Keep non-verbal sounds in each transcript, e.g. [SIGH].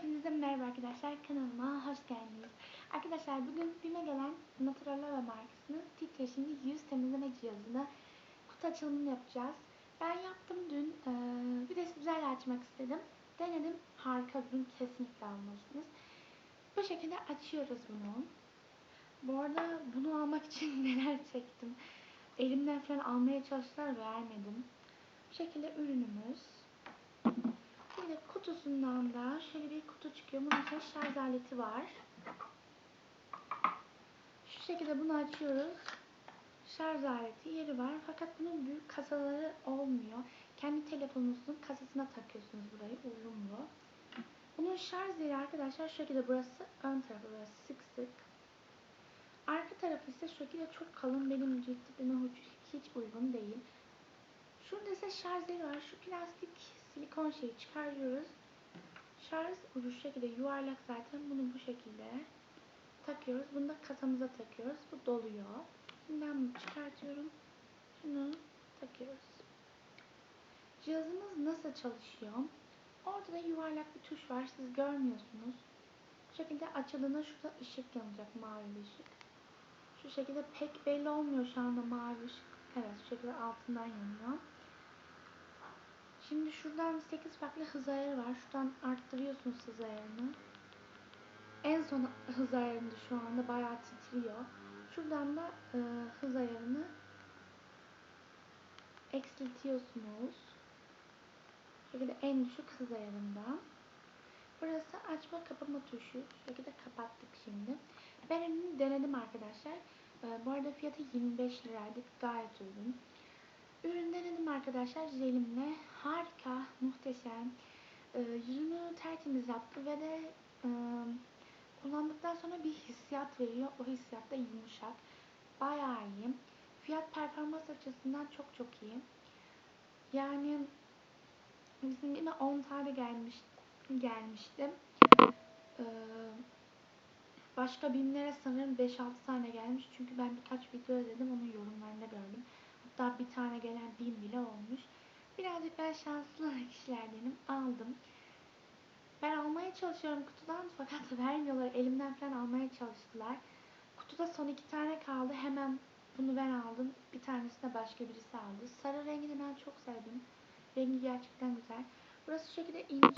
Hepinize merhaba arkadaşlar. Kanalıma hoş geldiniz. Arkadaşlar bugün BİM'e gelen Naturalova markasının titreşimli yüz temizleme cihazını kutu açılımını yapacağız. Ben yaptım dün. Bir de sizlerle açmak istedim. Denedim. Harika bir. Kesinlikle almalısınız. Bu şekilde açıyoruz bunu. Bu arada bunu almak için [LAUGHS] neler çektim. Elimden falan almaya çalıştılar vermedim. Bu şekilde ürünümüz. Böyle kutusundan da şöyle bir kutu çıkıyor. Bunun içinde şarj aleti var. Şu şekilde bunu açıyoruz. Şarj aleti yeri var. Fakat bunun büyük kasaları olmuyor. Kendi telefonunuzun kasasına takıyorsunuz burayı uyumlu. Bunun şarj yeri arkadaşlar şu şekilde burası ön tarafı burası sık sık. Arka tarafı ise şu şekilde çok kalın benim cilt tipime hiç uygun değil. Şurada ise şarj yeri var. Şu plastik silikon şeyi çıkarıyoruz. Şarj ucu şekilde yuvarlak zaten. Bunu bu şekilde takıyoruz. Bunu da kasamıza takıyoruz. Bu doluyor. Şimdi çıkartıyorum. Şunu takıyoruz. Cihazımız nasıl çalışıyor? Ortada yuvarlak bir tuş var. Siz görmüyorsunuz. Bu şekilde açıldığında şurada ışık yanacak. Mavi bir ışık. Şu şekilde pek belli olmuyor şu anda mavi ışık. Evet şu şekilde altından yanıyor. Şimdi şuradan 8 farklı hız ayarı var. Şuradan arttırıyorsunuz hız ayarını. En son hız ayarında şu anda bayağı titriyor. Şuradan da e, hız ayarını eksiltiyorsunuz. Şöyle en düşük hız ayarında. Burası açma kapama tuşu. Şu şekilde kapattık şimdi. Ben denedim arkadaşlar. E, bu arada fiyatı 25 liraydı. Gayet uygun. Ürün denedim arkadaşlar jelimle. Harika, muhteşem. E, yüzümü tertemiz yaptı ve de e, kullandıktan sonra bir hissiyat veriyor. O hissiyat da yumuşak. Bayağı iyi. Fiyat performans açısından çok çok iyi. Yani bizim yine 10 tane gelmiş, gelmişti. Ee, başka BİM'lere sanırım 5-6 tane gelmiş. Çünkü ben birkaç video izledim. Onun yorumlarında gördüm. Hatta bir tane gelen BİM bile olmuş. Birazcık ben şanslı kişilerdenim. Aldım. Ben almaya çalışıyorum kutudan [LAUGHS] fakat vermiyorlar. Elimden falan almaya çalıştılar. Kutuda son iki tane kaldı. Hemen bunu ben aldım. Bir tanesini de başka birisi aldı. Sarı rengini ben çok sevdim. Rengi gerçekten güzel. Burası şu şekilde ince,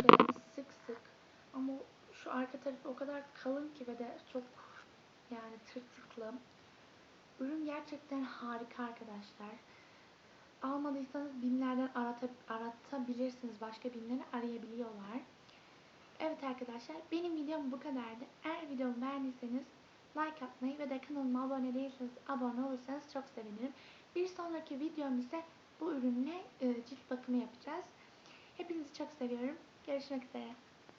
sık sık. Ama şu arka tarafı o kadar kalın ki ve de çok yani tırtıklı. Ürün gerçekten harika arkadaşlar. Almadıysanız BİM'lerden arata, aratabilirsiniz. Başka BİM'leri arayabiliyorlar. Evet arkadaşlar benim videom bu kadardı. Eğer videomu beğendiyseniz like atmayı ve de kanalıma abone değilseniz abone olursanız çok sevinirim. Bir sonraki videom ise bu ürünle e, cilt bakımı yapacağız. Hepinizi çok seviyorum. Görüşmek üzere.